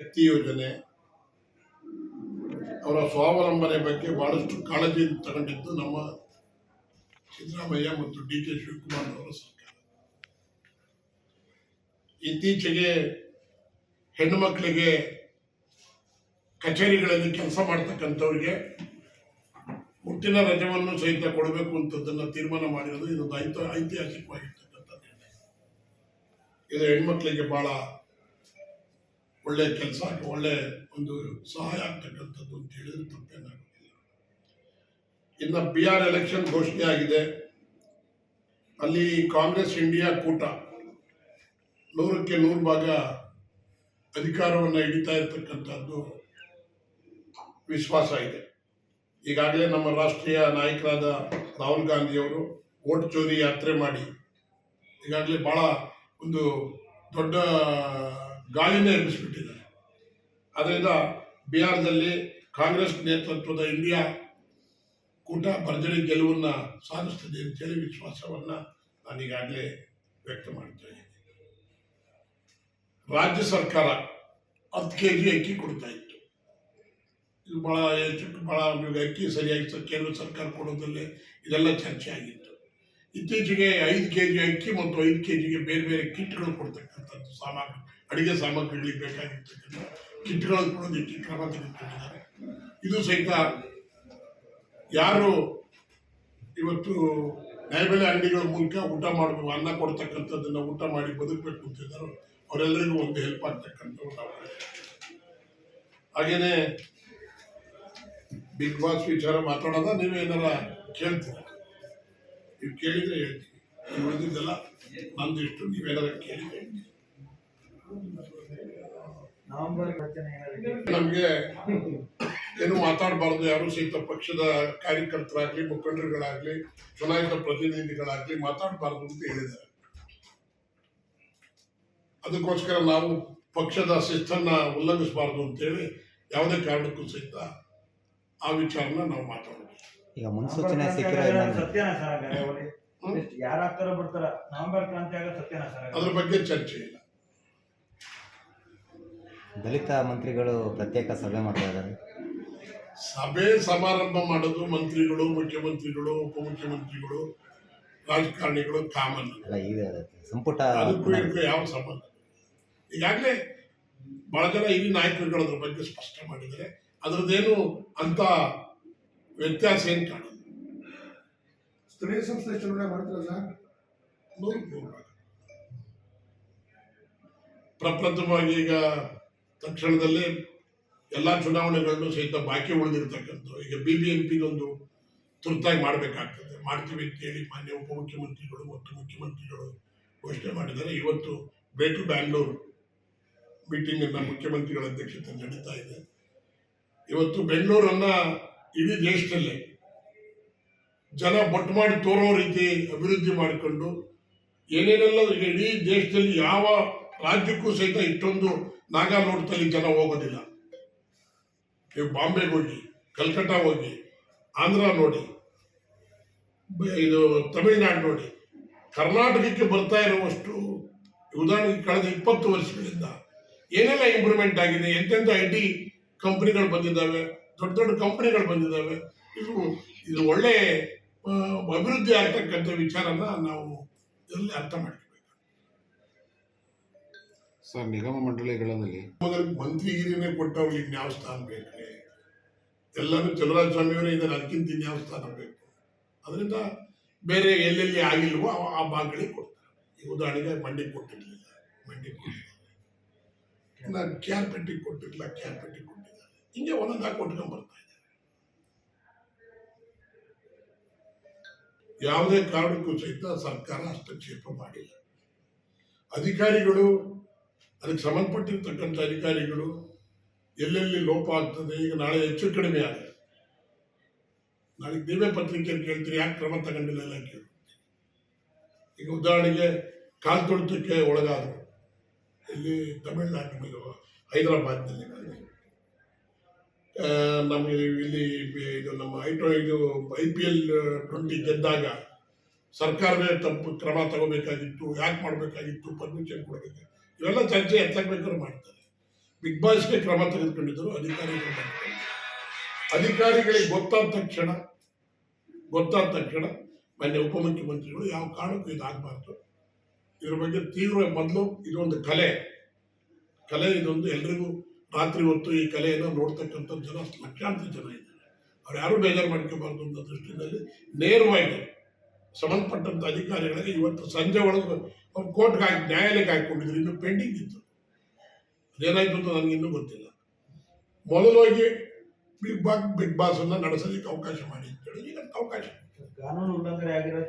ಶಕ್ತಿ ಯೋಜನೆ, ಅವರ ಸ್ವಾವಲಂಬನೆ ಬಗ್ಗೆ ಬಹಳಷ್ಟು ಕಾಳಜಿ ತಗೊಂಡಿದ್ದು ನಮ್ಮ ಸಿದ್ದರಾಮಯ್ಯ ಮತ್ತು ಡಿ ಕೆ ಶಿವಕುಮಾರ್ ಅವರ ಸರ್ಕಾರ. ಇತ್ತೀಚೆಗೆ ಹೆಣ್ಣು ಮಕ್ಕಳಿಗೆ ಕಚೇರಿಗಳಲ್ಲಿ ಕೆಲಸ ಮಾಡ್ತಕ್ಕಂಥವ್ರಿಗೆ ಹುಟ್ಟಿನ ರಜವನ್ನು ಸಹಿತ ಕೊಡಬೇಕು ಅಂತದನ್ನು ತೀರ್ಮಾನ ಮಾಡಿರೋದು ಇದೊಂದು ಐತ ಐತಿಹಾಸಿಕವಾಗಿರ್ತಕ್ಕಂಥ ಇದು ಹೆಣ್ಮಕ್ಳಿಗೆ ಬಹಳ ಒಳ್ಳೆ ಕೆಲಸ ಒಳ್ಳೆ ಒಂದು ಸಹಾಯ ಆಗ್ತಕ್ಕಂಥದ್ದು ಅಂತ ಹೇಳಿದ್ರೆ ತಪ್ಪೇನಾಗೋದಿಲ್ಲ. ಇನ್ನು ಬಿ ಆರ್ ಎಲೆಕ್ಷನ್ ಘೋಷಣೆ ಆಗಿದೆ. ಅಲ್ಲಿ ಕಾಂಗ್ರೆಸ್ ಇಂಡಿಯಾ ಕೂಟ ನೂರಕ್ಕೆ ನೂರು ಭಾಗ ಅಧಿಕಾರವನ್ನು ಹಿಡಿತಾ ಇರ್ತಕ್ಕಂಥದ್ದು ವಿಶ್ವಾಸ ಇದೆ. ಈಗಾಗಲೇ ನಮ್ಮ ರಾಷ್ಟ್ರೀಯ ನಾಯಕರಾದ ರಾಹುಲ್ ಗಾಂಧಿಯವರು ಓಟ್ ಚೋರಿ ಯಾತ್ರೆ ಮಾಡಿ ಈಗಾಗಲೇ ಬಹಳ ಒಂದು ದೊಡ್ಡ ಗಾಳಿನೇ ಎಬ್ಬಿಸಿಬಿಟ್ಟಿದ್ದಾರೆ. ಅದರಿಂದ ಬಿಹಾರದಲ್ಲಿ ಕಾಂಗ್ರೆಸ್ ನೇತೃತ್ವದ ಇಂಡಿಯಾ ಕೂಟ ಭರ್ಜರಿ ಗೆಲುವನ್ನು ಸಾಧಿಸ್ತದೆ ಅಂತೇಳಿ ವಿಶ್ವಾಸವನ್ನು ನಾನೀಗಾಗಲೇ ವ್ಯಕ್ತ ಮಾಡ್ತಾ ಇದ್ದೀನಿ. ರಾಜ್ಯ ಸರ್ಕಾರ ಹತ್ತು ಕೆ ಜಿ ಅಕ್ಕಿ ಕೊಡ್ತಾ ಇತ್ತು. ಇದು ಭಾಳ ಹೆಚ್ಚು ಭಾಳ ಅಕ್ಕಿ ಸರಿಯಾಗಿ ಕೇಂದ್ರ ಸರ್ಕಾರ ಕೊಡೋದ್ರಲ್ಲಿ ಇದೆಲ್ಲ ಚರ್ಚೆ ಆಗಿತ್ತು. ಇತ್ತೀಚೆಗೆ ಐದು ಕೆ ಜಿ ಅಕ್ಕಿ ಮತ್ತು ಐದು ಕೆ ಜಿಗೆ ಬೇರೆ ಬೇರೆ ಕಿಟ್ಗಳು ಕೊಡ್ತಕ್ಕಂಥದ್ದು ಸಾಮಗ್ರಿ. ಅಡಿಗೆ ಸಾಮಗ್ರಿಗಳಿಗೆ ಬೇಕಾಗಿರ್ತಕ್ಕಂಥ ಕಿಟ್ಗಳನ್ನು ಕೊಡೋದಕ್ಕೆ ಕ್ರಮ ತೆಗೆದುಕೊಂಡಿದ್ದಾರೆ. ಇದು ಸಹಿತ ಯಾರು ಇವತ್ತು ನ್ಯಾಯಬೆಲೆ ಅಂಗಡಿಗಳ ಮೂಲಕ ಊಟ ಮಾಡಬೇಕು ಅನ್ನ ಕೊಡ್ತಕ್ಕಂಥದ್ದನ್ನು ಊಟ ಮಾಡಿ ಬದುಕಬೇಕು ಅಂತಿದ್ದಾರೋ ಅವರೆಲ್ಲರಿಗೂ ಒಂದು ಹೆಲ್ಪ್ ಆಗ್ತಕ್ಕಂಥ ಊಟ ಹಾಗೇನೆ ಬಿಗ್ ಬಾಸ್ ವಿಚಾರ ಮಾತಾಡೋದ ನೀವೇನಾರ ಕೇಳ್ತೀರ? ನೀವು ಕೇಳಿದ್ರೆ ಹೇಳ್ತೀವಿ ನೀವು ಉಳಿದಿದ್ದೆಲ್ಲ ನಂದಿಷ್ಟು, ನೀವೇನಾರ ಕೇಳಿ ನಮಗೆ ಏನು ಮಾತಾಡಬಾರ್ದು. ಯಾರು ಸಹಿತ ಪಕ್ಷದ ಕಾರ್ಯಕರ್ತರಾಗ್ಲಿ ಮುಖಂಡರುಗಳಾಗ್ಲಿ ಚುನಾಯಿತ ಪ್ರತಿನಿಧಿಗಳಾಗ್ಲಿ ಮಾತಾಡಬಾರ್ದು ಅಂತ ಹೇಳಿದ್ದಾರೆ. ಅದಕ್ಕೋಸ್ಕರ ನಾವು ಪಕ್ಷದ ಶಿಸ್ತನ್ನ ಉಲ್ಲಂಘಿಸಬಾರ್ದು ಅಂತೇಳಿ ಯಾವುದೇ ಕಾರಣಕ್ಕೂ ಸಹಿತ ಆ ವಿಚಾರನ ನಾವು ಮಾತಾಡೋದು ಈಗ ಮುನ್ಸೂಚನೆ ಸತ್ಯನಾ? ಅದ್ರ ಬಗ್ಗೆ ಚರ್ಚೆ ಇಲ್ಲ. ದಲಿತ ಮಂತ್ರಿಗಳು ಪ್ರತ್ಯೇಕ ಸಭೆ ಮಾಡ್ತಾ ಇದ್ದಾರೆ. ಸಭೆ ಸಮಾರಂಭ ಮಾಡೋದು ಮಂತ್ರಿಗಳು ಮುಖ್ಯಮಂತ್ರಿಗಳು ಉಪಮುಖ್ಯಮಂತ್ರಿಗಳು ರಾಜಕಾರಣಿಗಳು ಕಾಮನ್. ಅಲ್ಲ ಈಗ ಸಂಪುಟ ಅದಕ್ಕೂ ಇದಕ್ಕೂ ಯಾವ ಸಂಬಂಧ ಈಗಾಗಲೇ ಬಹಳ ಜನ ಹಿರಿಯ ನಾಯಕರುಗಳು ಅದ್ರ ಬಗ್ಗೆ ಸ್ಪಷ್ಟ ಮಾಡಿದರೆ ಅದರದ್ದೇನು ಅಂತ ವ್ಯತ್ಯಾಸ ಏನು ಕಾಣೋದು? ಸ್ಥಳೀಯ ಸಂಸ್ಥೆ ಚುನಾವಣೆ ಮಾಡ್ತಾರೆ ಸರ್? ನೂರು ನೂರು. ಪ್ರಪ್ರಥಮವಾಗಿ ಈಗ ತಕ್ಷಣದಲ್ಲೇ ಎಲ್ಲ ಚುನಾವಣೆಗಳನ್ನು ಸಹಿತ ಬಾಕಿ ಉಳಿದಿರ್ತಕ್ಕಂಥ ಈಗ ಬಿ ಬಿ ಎಂ ಪಿಗೊಂದು ತುರ್ತಾಗಿ ಮಾಡಬೇಕಾಗ್ತದೆ. ಮಾಡ್ತೀವಿ ಅಂತೇಳಿ ಮಾನ್ಯ ಉಪಮುಖ್ಯಮಂತ್ರಿಗಳು ಮತ್ತು ಮುಖ್ಯಮಂತ್ರಿಗಳು ಘೋಷಣೆ ಮಾಡಿದ್ದಾರೆ. ಇವತ್ತು ಬೇಟು ಬ್ಯಾಂಗ್ಳೂರು ಮೀಟಿಂಗನ್ನು ಮುಖ್ಯಮಂತ್ರಿಗಳ ಅಧ್ಯಕ್ಷತೆ ನಡೀತಾ ಇದೆ. ಇವತ್ತು ಬೆಂಗಳೂರನ್ನು ಇಡೀ ದೇಶದಲ್ಲೇ ಜನ ಬೊಟ್ಟು ಮಾಡಿ ತೋರೋ ರೀತಿ ಅಭಿವೃದ್ಧಿ ಮಾಡಿಕೊಂಡು ಏನೇನೆಲ್ಲ ಈಗ ಇಡೀ ದೇಶದಲ್ಲಿ ಯಾವ ರಾಜ್ಯಕ್ಕೂ ಸಹಿತ ಇಷ್ಟೊಂದು ನಾಗಾ ನೋಡ್ತಲ್ಲಿ ಜನ ಹೋಗೋದಿಲ್ಲ. ನೀವು ಬಾಂಬೆಗೆ ಹೋಗಿ ಕಲ್ಕಟ್ಟ ಹೋಗಿ, ಆಂಧ್ರ ನೋಡಿ ಇದು ತಮಿಳುನಾಡು ನೋಡಿ, ಕರ್ನಾಟಕಕ್ಕೆ ಬರ್ತಾ ಇರುವಷ್ಟು ಉದಾಹರಣೆಗೆ ಕಳೆದ ಇಪ್ಪತ್ತು ವರ್ಷಗಳಿಂದ ಏನೆಲ್ಲ ಇಂಪ್ರೂವ್ಮೆಂಟ್ ಆಗಿದೆ, ಎಂತೆಂಥ ಐ ಟಿ ಕಂಪ್ನಿಗಳು ಬಂದಿದ್ದಾವೆ, ದೊಡ್ಡ ದೊಡ್ಡ ಕಂಪ್ನಿಗಳು ಬಂದಿದ್ದಾವೆ, ಇದು ಇದು ಒಳ್ಳೆ ಅಭಿವೃದ್ಧಿ ಆಗ್ತಕ್ಕಂಥ ವಿಚಾರನ ನಾವು ಎಲ್ಲಿ ಅರ್ಥ ಮಾಡ್ಕೋಬೇಕು ಸರ್ ನಿಗಮ ಮಂಡಳಿಗಳಲ್ಲಿ. ಮೊದಲು ಮಂತ್ರಿಗಿರಿನೇ ಕೊಟ್ಟ ಅವ್ರಿಗೆ ಸ್ಥಾನ ಬೇಕು? ಎಲ್ಲರೂ ಚಲರಾಜ ಸ್ವಾಮಿಯವರೇ ಇದ್ದಾರೆ, ಅದಕ್ಕಿಂತ ಇನ್ಯಾವ ಸ್ಥಾನ ಬೇಕು. ಅದರಿಂದ ಬೇರೆ ಎಲ್ಲೆಲ್ಲಿ ಆಗಿಲ್ವೋ ಆ- ಭಾಗಗಳಿಗೆ ಕೊಡ್ತಾರೆ. ಈ ಉದಾಹರಣೆಗೆ ಮಂಡಿ ಕೊಟ್ಟಿರಲಿಲ್ಲ, ಮಂಡಿ ಕೊಟ್ಟಿದ್ದಾರೆ. ಇನ್ನು ಕ್ಯಾರ್ಪೆಟ್ಟಿಗೆ ಕೊಟ್ಟಿರಲಿಲ್ಲ ಕ್ಯಾರ್ಪೆಟ್ಟಿಗೆ ಕೊಟ್ಟಿದ್ದಾರೆ. ಹಿಂಗೆ ಒಂದೊಂದು ಕೊಟ್ಕೊಂಡ್ ಬರ್ತಾ ಯಾವುದೇ ಕಾರಣಕ್ಕೂ ಸಹಿತ ಸರ್ಕಾರ ಹಸ್ತಕ್ಷೇಪ ಮಾಡಿಲ್ಲ. ಅಧಿಕಾರಿಗಳು ಅದಕ್ಕೆ ಸಂಬಂಧಪಟ್ಟಿರ್ತಕ್ಕಂಥ ಅಧಿಕಾರಿಗಳು ಎಲ್ಲೆಲ್ಲಿ ಲೋಪ ಆಗ್ತದೆ, ಈಗ ನಾಳೆ ಹೆಚ್ಚು ಕಡಿಮೆ ಆಗಿದೆ ನಾಳೆ ನೀವೇ ಪತ್ರಿಕೆಯಲ್ಲಿ ಕೇಳ್ತೀರಿ ಯಾಕೆ ಕ್ರಮ ತಗೊಂಡಿಲ್ಲ ಎಲ್ಲ ಕೇಳಿ ಈಗ ಉದಾಹರಣೆಗೆ ಕಾಲ್ ತೊಳಿತಕ್ಕೆ ಒಳಗಾದರು. ಇಲ್ಲಿ ತಮಿಳುನಾಡು ಹೈದರಾಬಾದ್ನಲ್ಲಿ ನಮಗೆ ಇಲ್ಲಿ ಇದು ನಮ್ಮ ಐಟೋ, ಇದು ಐ ಪಿ ಎಲ್ ಟ್ವೆಂಟಿ ಗೆದ್ದಾಗ ಸರ್ಕಾರವೇ ತಪ್ಪು ಕ್ರಮ ತಗೋಬೇಕಾಗಿತ್ತು, ಯಾಕೆ ಮಾಡಬೇಕಾಗಿತ್ತು, ಪರ್ಮಿಷನ್ ಕೊಡಬೇಕಾಗಿತ್ತು. ಇವೆಲ್ಲ ಚರ್ಚೆ ಎತ್ತಬೇಕಾದ್ರೆ ಮಾಡ್ತಾರೆ. ಬಿಗ್ ಬಾಸ್ಗೆ ಕ್ರಮ ತೆಗೆದುಕೊಂಡಿದ್ದರು, ಅಧಿಕಾರಿಗಳು. ಅಧಿಕಾರಿಗಳಿಗೆ ಗೊತ್ತಾದ ತಕ್ಷಣ ಗೊತ್ತಾದ ತಕ್ಷಣ ಮಾನ್ಯ ಉಪಮುಖ್ಯಮಂತ್ರಿಗಳು ಯಾವ ಕಾರಣಕ್ಕೂ ಇದಾಗಬಾರ್ದು. ಇದ್ರ ಬಗ್ಗೆ ತೀವ್ರ ಮೊದಲು ಇದೊಂದು ಕಲೆ. ಕಲೆ ಇದೊಂದು ಎಲ್ರಿಗೂ ರಾತ್ರಿ ಹೊತ್ತು ಈ ಕಲೆಯನ್ನು ನೋಡ್ತಕ್ಕಂಥ ಜನ, ಲಕ್ಷಾಂತರ ಜನ ಇದ್ದಾರೆ. ಅವ್ರು ಯಾರೂ ಬೇಜಾರು ಮಾಡ್ಕೋಬಾರ್ದು ಅನ್ನೋ ದೃಷ್ಟಿಯಲ್ಲಿ ನೇರವಾಗಿ ಸಂಬಂಧಪಟ್ಟಂಥ ಅಧಿಕಾರಿಗಳಿಗೆ ಇವತ್ತು ಸಂಜೆ ಒಳಗೆ ಅವ್ರು ಕೋರ್ಟ್ಗೆ ಹಾಕಿ ನ್ಯಾಯಾಲಯಕ್ಕೆ ಹಾಕಿಕೊಂಡಿದ್ರು. ಇನ್ನು ಪೆಂಡಿಂಗ್ ಇತ್ತು. ಅದೇನಾಯ್ತು ಅಂತ ನನಗೆ ಇನ್ನೂ ಗೊತ್ತಿಲ್ಲ. ಹೋಗಿ ಬಿಗ್ ಬಾಸ್ ಬಿಗ್ ಬಾಸ್ ಅನ್ನ ನಡೆಸೋದಕ್ಕೆ ಅವಕಾಶ ಮಾಡಿ ಅಂತ ಹೇಳಿ ಈಗ ಅವಕಾಶ. ಕಾನೂನು ಉಲ್ಲಂಘನೆ ಆಗಿರೋ